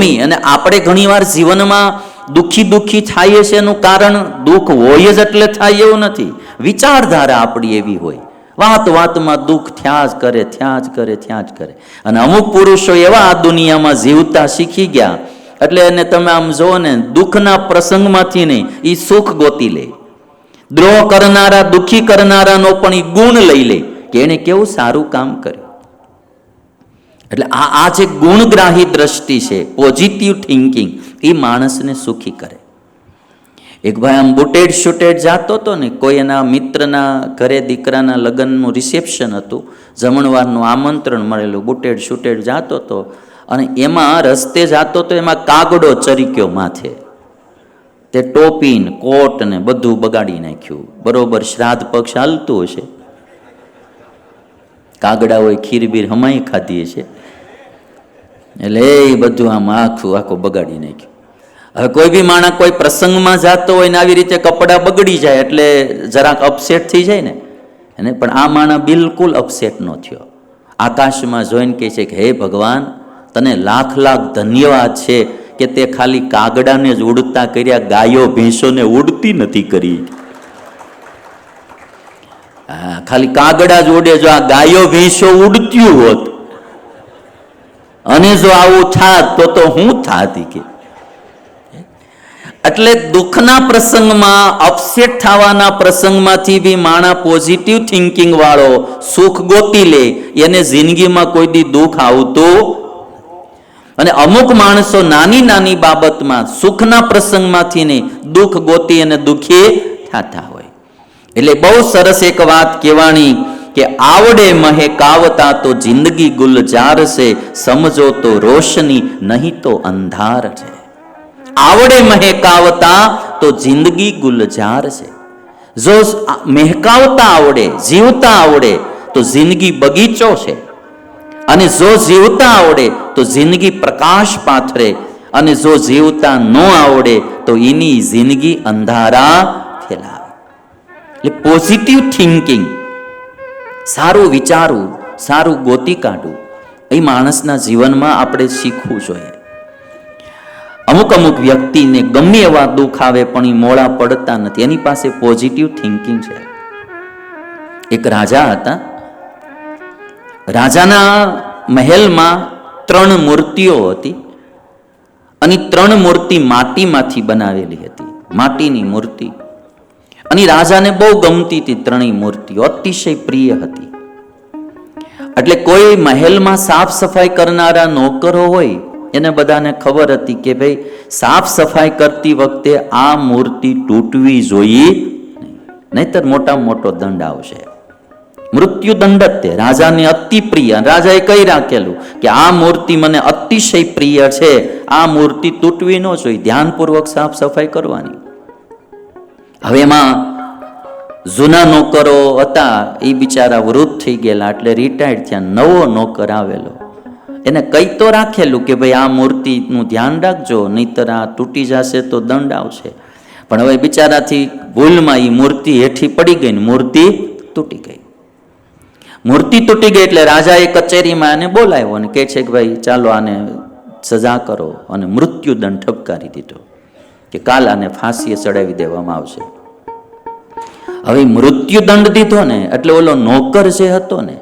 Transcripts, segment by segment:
ગમી અને આપણે ઘણીવાર જીવનમાં દુઃખી દુઃખી થાય છે એનું કારણ દુઃખ હોય જ એટલે થાય એવું નથી. વિચારધારા આપણી એવી હોય. વાત વાતમાં દુઃખ થયા જ કરે, થયા જ કરે, થયા જ કરે. અને અમુક પુરુષો એવા આ દુનિયામાં જીવતા શીખી ગયા. એટલે એને તમે આમ જુઓ ને, દુઃખના પ્રસંગમાંથી નહીં એ સુખ ગોતી લે. દ્રોહ કરનારા, દુઃખી કરનારાનો પણ એ ગુણ લઈ લે કે એણે કેવું સારું કામ કર્યું. એટલે આ આ જે ગુણગ્રાહી દ્રષ્ટિ છે પોઝિટિવ થિંકિંગ એ માણસને સુખી કરે. એક ભાઈ આમ બુટેડ શૂટેડ જાતો હતો ને, કોઈ એના મિત્રના ઘરે દીકરાના લગ્નનું રિસેપ્શન હતું, જમણવારનું આમંત્રણ મળેલું, બુટેડ શૂટેડ જાતો હતો, અને એમાં રસ્તે જાતો તો એમાં કાગડો ચરીક્યો માથે. તે ટોપીન, કોટ ને બધું બગાડી નાખ્યું. બરોબર શ્રાદ્ધ પક્ષ હાલતું હશે. કાગડાઓએ ખીરબીર હમાઈ ખાધી છે એટલે એ બધું આમ આખું આખું બગાડી નાખ્યું. હવે કોઈ બી માણસ કોઈ પ્રસંગમાં જતો હોય ને આવી રીતે કપડાં બગડી જાય એટલે જરાક અપસેટ થઈ જાય ને. એને પણ આ માણસ બિલકુલ અપસેટ ન થયો. આકાશમાં જોઈને કહે છે કે, હે ભગવાન, તને લાખ લાખ ધન્યવાદ છે કે તે ખાલી કાગડાને જ ઉડતા કર્યા, ગાયો, ભેંસોને ઉડતી નથી કરી. ખાલી કાગડા જ ઉડે જો આ ગાયો, ભેંસો ઉડત્યું હોત. અને જો આવું થાત તો તો હું થાતી કે. એટલે દુઃખના પ્રસંગમાં અપસેટ થવાના પ્રસંગમાંથી બી માણા પોઝિટિવ થિંકિંગ વાળો સુખ ગોતી લે, એને જિંદગીમાં કોઈ દી દુઃખ આવતું અને અમુક માણસો નાની નાની બાબતમાં, સુખના પ્રસંગમાંથી ને દુઃખ ગોતી અને દુઃખી થતા હોય. એટલે બહુ સરસ એક વાત કહેવાની કે આવડે મહે કાવતા તો જિંદગી ગુલજાર છે સમજો તો રોશની નહીં તો અંધાર છે. આવડે મહેકાવતા તો જિંદગી ગુલજાર છે જો મહેકાવતા આવડે, જીવતા આવડે, તો જિંદગી બગીચો છે. અને જો જીવતા આવડે, તો જિંદગી પ્રકાશ પાથરે. અને જો જીવતા ન આવડે, તો એની જિંદગી અંધારા ફેલાવે. એટલે પોઝિટિવ થિંકિંગ સારું વિચારવું સારું ગોતી કાઢવું એ માણસના જીવનમાં આપણે શીખવું જોઈએ. અમુક અમુક વ્યક્તિને ગમે એવા દુઃખ આવે પણ એ મોડા પડતા નથી. એની પાસે પોઝિટિવ થિંકિંગ છે. એક રાજા હતા. રાજાના મહેલમાં ત્રણ મૂર્તિઓ હતી અને ત્રણ મૂર્તિ માટીમાંથી બનાવેલી હતી. માટીની મૂર્તિ. અને રાજાને બહુ ગમતી હતી ત્રણેય મૂર્તિઓ, અતિશય પ્રિય હતી. એટલે કોઈ મહેલમાં સાફ સફાઈ કરનારા નોકરો હોય, એને બધાને ખબર હતી કે ભાઈ, સાફ સફાઈ કરતી વખતે આ મૂર્તિ તૂટવી જોઈએ નહીં. નહીતર મોટામાં મોટો દંડ આવશે. મૃત્યુ દંડ તે. રાજાને અતિ પ્રિય. રાજાએ કહી રાખેલું કે આ મૂર્તિ મને અતિશય પ્રિય છે. આ મૂર્તિ તૂટવી ન જોઈએ. ધ્યાનપૂર્વક સાફ સફાઈ કરવાની. હવે એમાં જૂના નોકરો હતા, એ બિચારા વૃદ્ધ થઈ ગયેલા, એટલે રિટાયર્ડ થયા, નવો નોકર આવેલો. એને કંઈ તો રાખેલું કે ભાઈ આ મૂર્તિનું ધ્યાન રાખજો, નહીતર આ તૂટી જશે તો દંડ આવશે. પણ હવે બિચારાથી ભૂલમાં એ મૂર્તિ હેઠી પડી ગઈ ને મૂર્તિ તૂટી ગઈ. મૂર્તિ તૂટી ગઈ એટલે રાજાએ કચેરીમાં એને બોલાવ્યો અને કહે છે કે ભાઈ ચાલો આને સજા કરો અને મૃત્યુદંડ ઠપકારી દીધો. કે કાલ આને ફાંસીએ ચડાવી દેવામાં આવશે. હવે મૃત્યુદંડ દીધો ને એટલે ઓલો નોકર જે હતો ને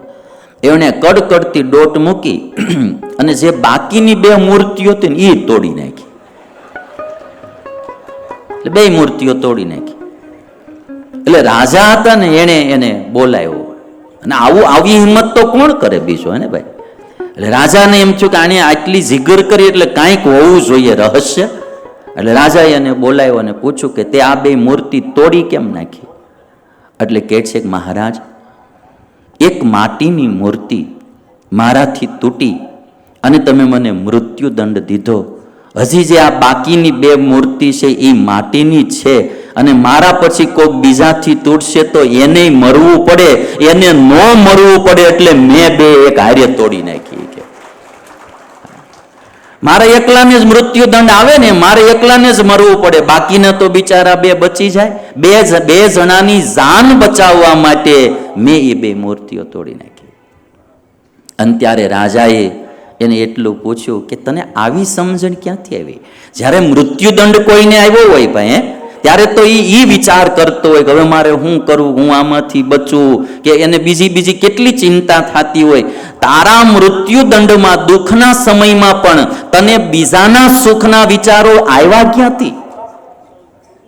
એણે કડકડતી ડોટ મૂકી અને જે બાકીની બે મૂર્તિઓ હતી ને એ તોડી નાખી. બે મૂર્તિઓ તોડી નાખી. એટલે રાજા હતા ને, એણે એને બોલાવ્યો. અને આવું, આવી હિંમત તો કોણ કરે બીજો, હે ને ભાઈ? એટલે રાજાને એમ થયું કે આને આટલી જીગર કરી, એટલે કાંઈક હોવું જોઈએ, રહસ્ય. એટલે રાજાએ એને બોલાવ્યો અને પૂછ્યું કે તે આ બે મૂર્તિ તોડી કેમ નાખી? એટલે કહે છે કે મહારાજ, એક માટીની મૂર્તિ મારાથી તૂટી અને તમે મને મૃત્યુદંડ દીધો. હજી જે આ બાકીની બે મૂર્તિ છે એ માટીની છે અને મારા પછી કોઈક બીજાથી તૂટશે તો એને મરવું પડે. એને ન મરવું પડે એટલે મેં બે એક હારે તોડી નાખી. મારે એકલાને જ મૃત્યુદંડ આવે ને, મારે એકલાને જ મરવું પડે. બાકીના તો બિચારા બે બચી જાય. બે બે જણાની જાન બચાવવા માટે મેં એ બે મૂર્તિઓ તોડી નાખી. અને ત્યારે રાજાએ એને એટલું પૂછ્યું કે, તને આવી સમજણ ક્યાંથી આવી? જ્યારે મૃત્યુદંડ કોઈને આવ્યો હોય ભાઈ ત્યારે તો એ એ વિચાર કરતો હોય કે હવે મારે શું કરવું હું આમાંથી બચું, કે એને બીજી બીજી કેટલી ચિંતા થતી હોય. તારા મૃત્યુદંડમાં દુઃખના સમયમાં પણ તને બીજાના સુખના વિચારો આવ્યા ક્યાંથી?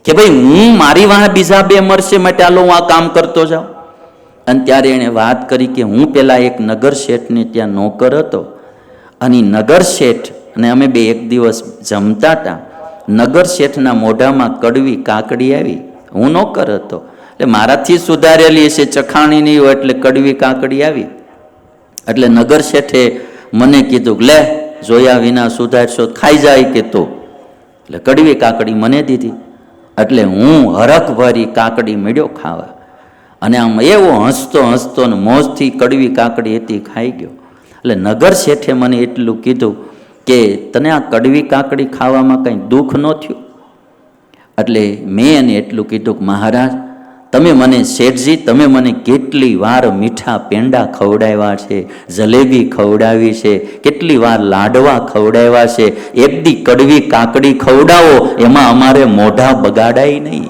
કે ભાઈ, હું મારી વાહ બીજા બે મરશે માટે આલો હું આ કામ કરતો જાઉં? અને ત્યારે એણે વાત કરી કે હું પેલા એક નગર શેઠને ત્યાં નોકર હતો. અને નગર શેઠ, અને અમે બે એક દિવસ જમતા હતા નગર શેઠના મોઢામાં કડવી કાકડી આવી. હું નોકર હતો. એટલે મારાથી સુધારેલી હશે ચખાણી નહીં હોય એટલે કડવી કાકડી આવી. એટલે નગર શેઠે મને કીધું લે, જોયા વિના સુધારશો, ખાઈ જાય કે તો? એટલે કડવી કાકડી મને દીધી. એટલે હું હરખભરી કાકડી મેળ્યો ખાવા. અને આમ એવો હસતો હસતો ને મોજથી કડવી કાકડી હતી, ખાઈ ગયો. એટલે નગર શેઠે મને એટલું કીધું કે તને આ કડવી કાકડી ખાવામાં કંઈ દુઃખ ન થયું? એટલે મેં એને એટલું કીધું કે, મહારાજ, તમે મને શેઠજી, તમે મને કેટલી વાર મીઠા પેંડા ખવડાવ્યા છે, જલેબી ખવડાવી છે, કેટલી વાર લાડવા ખવડાવ્યા છે એક દી કડવી કાકડી ખવડાવો, એમાં અમારે મોઢા બગાડાય નહીં.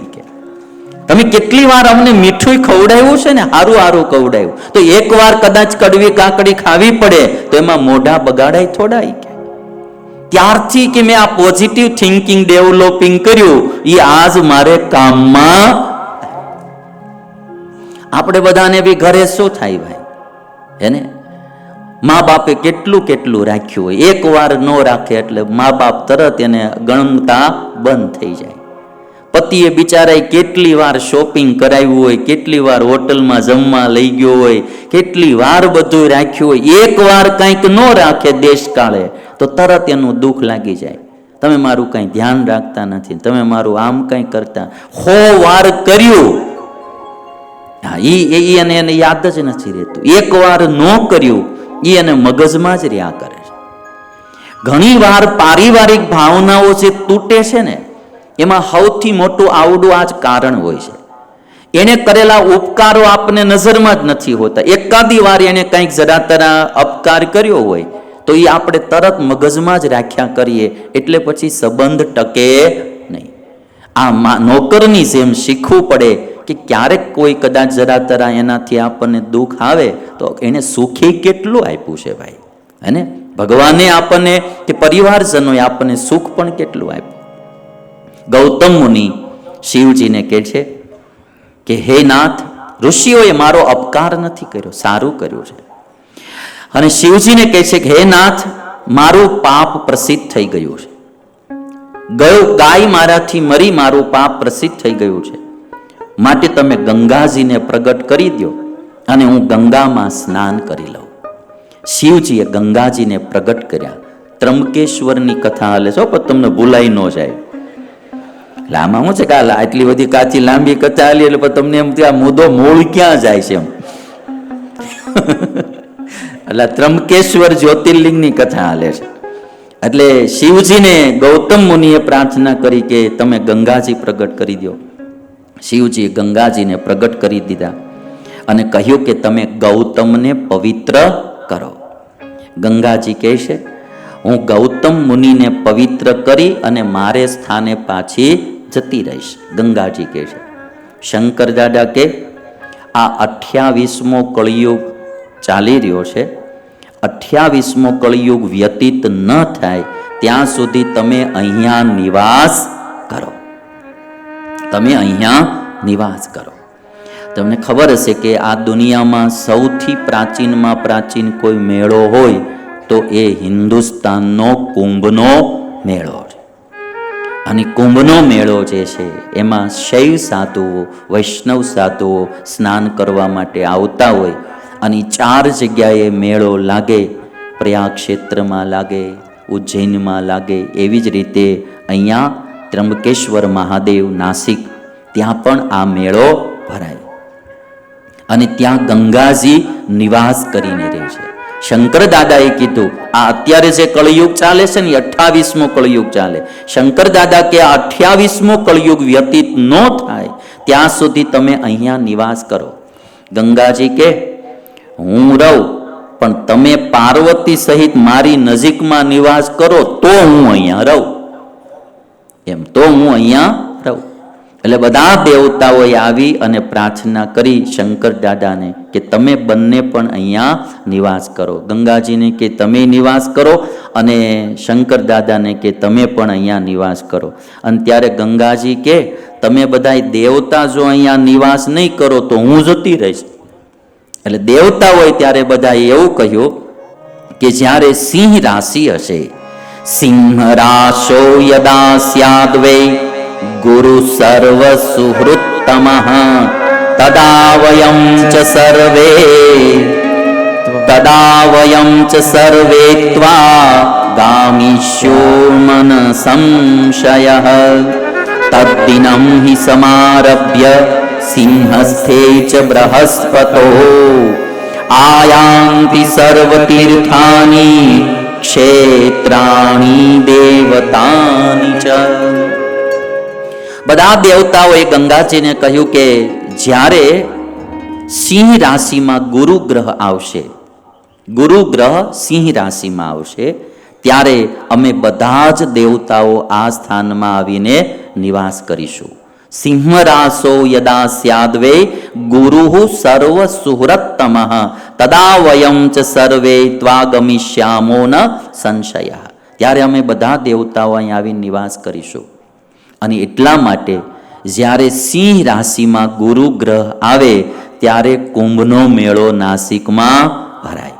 તમે કેટલી વાર અમને મીઠું ખવડાવ્યું છે ને, હારું હારું ખવડાવ્યું. તો એક વાર કદાચ કડવી કાકડી ખાવી પડે, તો એમાં મોઢા બગાડાય થોડાય. ત્યારથી કે મેં આ પોઝિટિવ થિંકિંગ ડેવલપિંગ કર્યું એ આજ મારે કામમાં આપણે બધાને બી ઘરે શું થાય ભાઈ? હેને મા બાપે કેટલું કેટલું રાખ્યું હોય? એક વાર ન રાખે એટલે મા બાપ તરત એને ગણતા બંધ થઈ જાય. પતિએ બિચારાએ કેટલી વાર શોપિંગ કરાવ્યું હોય, કેટલી વાર હોટલમાં જમવા લઈ ગયો હોય, કેટલી વાર બધું રાખ્યું હોય, એક વાર કંઈક ન રાખે દેશકાળે તો તરત એનું દુઃખ લાગી જાય. તમે મારું કંઈ ધ્યાન રાખતા નથી, તમે મારું આમ કંઈ કરતા, હો વાર કર્યું. હા એ એને એને યાદ જ નથી રહેતું. એક વાર ન કર્યું એ એને મગજમાં જ રહ્યા કરે છે. ઘણી વાર પારિવારિક ભાવનાઓ જે તૂટે છે ને એમાં સૌથી મોટું આવડું આ જ કારણ હોય છે. એને કરેલા ઉપકારો આપને નજરમાં જ નથી હોતા. એકાદી વાર એને કંઈક જરા અપકાર કર્યો હોય, તો એ આપણે તરત મગજમાં જ રાખ્યા કરીએ, એટલે પછી સંબંધ ટકે નહીં. આ નોકરની જેમ શીખવું પડે કે ક્યારેક કોઈ કદાચ જરા તરા એનાથી આપણને દુઃખ આવે, તો એને સુખી કેટલું આપ્યું છે ભાઈ? હેને ભગવાને આપણને કે પરિવારજનોએ આપણને સુખ પણ કેટલું આપ્યું? ગૌતમ મુનિ શિવજીને કહે છે કે, હે નાથ, ઋષિઓએ મારો અપકાર નથી કર્યો, સારું કર્યું છે. અને શિવજીને કહે છે કે, હે નાથ, મારું પાપ પ્રસિદ્ધ થઈ ગયું છે. ગયો ગાય મારાથી મરી મારું પાપ પ્રસિદ્ધ થઈ ગયું છે. માટે તમે ગંગાજીને પ્રગટ કરી દો અને હું ગંગામાં સ્નાન કરી લઉં. શિવજીએ ગંગાજીને પ્રગટ કર્યા. ત્રંબકેશ્વરની કથા હાલે છો પણ તમને ભૂલાઈ ન જાય. એટલે આમાં શું છે કે આટલી બધી કાચી લાંબી કચાલી એટલે તમને એમ કે આ મુદ્દો મૂળ ક્યાં જાય છે એમ? એટલે ત્રંબકેશ્વર જ્યોતિર્લિંગની કથા હાલે છે. એટલે શિવજીને ગૌતમ મુનિએ પ્રાર્થના કરી કે તમે ગંગાજી પ્રગટ કરી દો શિવજીએ ગંગાજીને પ્રગટ કરી દીધા અને કહ્યું કે તમે ગૌતમને પવિત્ર કરો. ગંગાજી કહે છે, હું ગૌતમ મુનિને પવિત્ર કરી અને મારે સ્થાને પાછી જતી રહીશ, ગંગાજી કહે છે. શંકર દાદા કે, આ અઠ્યાવીસમો કળિયુગ ચાલી રહ્યો છે. અઠ્યાવીસમો કળિયુગ વ્યતીત ન થાય, ત્યાં સુધી તમે અહીંયા નિવાસ કરો. તમે અહીંયા નિવાસ કરો. તમને ખબર હશે કે આ દુનિયામાં સૌથી પ્રાચીનમાં પ્રાચીન કોઈ મેળો હોય, તો એ હિન્દુસ્તાનનો કુંભનો મેળો અને કુંભનો મેળો જે છે, એમાં શૈવ સાધુઓ, વૈષ્ણવ સાધુઓ સ્નાન કરવા માટે આવતા હોય અને ચાર જગ્યાએ મેળો લાગે, પ્રયાગ ક્ષેત્રમાં લાગે, ઉજ્જૈનમાં લાગે, એવી જ રીતે અહીંયા ત્રંબકેશ્વર મહાદેવ નાસિક, ત્યાં પણ આ મેળો ભરાય. અને ત્યાં ગંગાજી નિવાસ કરીને રહે છે. શંકર દાદાએ કીધું, આ અત્યારે જે કળયુગ ચાલે છે ને અઠ્ઠાવીસમો કળયુગ ચાલે. શંકર દાદા કે અઠ્યાવીસમો કળયુગ વ્યતીત ન થાય, ત્યાં સુધી તમે અહીંયા નિવાસ કરો. ગંગાજી કે, હું રહું, પણ તમે પાર્વતી સહિત મારી નજીકમાં નિવાસ કરો તો હું અહીંયા રહું. એમ, તો હું અહીંયા એટલે બધા દેવતાઓએ આવી અને પ્રાર્થના કરી શંકર દાદાને કે તમે બંને પણ અહીંયા નિવાસ કરો. ગંગાજીને કે તમે નિવાસ કરો અને શંકર દાદાને કે તમે પણ અહીંયા નિવાસ કરો. અને ત્યારે ગંગાજી કે, તમે બધા દેવતા જો અહીંયા નિવાસ નહીં કરો તો હું જતી રહીશ. એટલે દેવતા હોય ત્યારે બધાએ એવું કહ્યું કે જ્યારે સિંહ રાશિ હશે, સિંહ રાશો યદા સ્યાદ વૈ गुरुः सर्वसुहृत्तमः। तदा वयं च सर्वे। तदा वयं च सर्वे त्वा गामिष्यो मनः संशयः तद्दिनं हि समारभ्य सिंहस्थे च बृहस्पतो। आयान्ति सर्वतीर्थानि क्षेत्राणि देवतानि च। બધા દેવતાઓએ ગંગાજીને કહ્યું કે જ્યારે સિંહ રાશિમાં ગુરુ ગ્રહ આવશે, ગુરુ ગ્રહ સિંહ રાશિમાં આવશે, ત્યારે અમે બધા જ દેવતાઓ આ સ્થાનમાં આવીને નિવાસ કરીશું. સિંહ રાસો યદા સ્યાદવે, ગુરુ સર્વ સુહૃત્તમ તદા વયમ ચ સર્વે ત્વાગમિષ્યામો ન સંશય. ત્યારે અમે બધા દેવતાઓ અહીં આવીને નિવાસ કરીશું. અને એટલા માટે જ્યારે સિંહ રાશિમાં ગુરુ ગ્રહ આવે, ત્યારે કુંભનો મેળો નાસિકમાં ભરાય.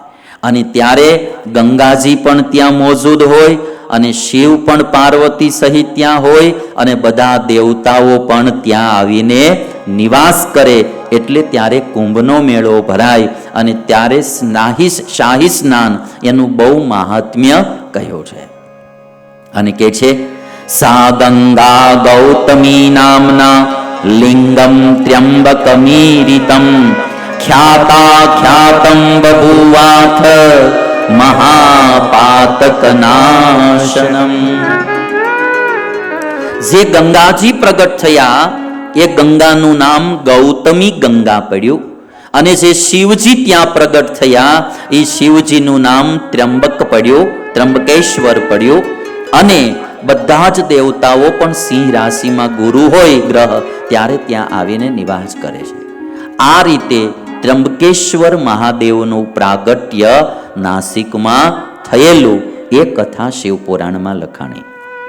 અને ત્યારે ગંગાજી પણ ત્યાં મોજૂદ હોય અને શિવ પણ પાર્વતી સહિત ત્યાં હોય અને બધા દેવતાઓ પણ ત્યાં આવીને નિવાસ કરે એટલે ત્યારે કુંભનો મેળો ભરાય અને ત્યારે સ્નાહી શાહી સ્નાન એનું બહુ મહાત્મ્ય કહ્યું છે. અને કે છે સા ગંગા ગૌતમી નામના લિંગમ ત્ર્યંબકમીરિતમ ખ્યાતા ખ્યાતમ બભુવાથ મહાપાતકનાશનમ જે ગંગાજી પ્રગટ થયા એ ગંગાનું નામ ગૌતમી ગંગા પડ્યું અને જે શિવજી ત્યાં પ્રગટ થયા, એ શિવજીનું નામ ત્ર્યંબક પડ્યું ત્રંબકેશ્વર પડ્યું અને બધા જ દેવતાઓ પણ સિંહ રાશિમાં ગુરુ હોય ગ્રહ, ત્યારે ત્યાં આવીને નિવાસ કરે છે. આ રીતે ત્રંબકેશ્વર મહાદેવનું પ્રાગટ્ય નાસિકમાં થયેલું એ કથા શિવપુરાણમાં લખાણી.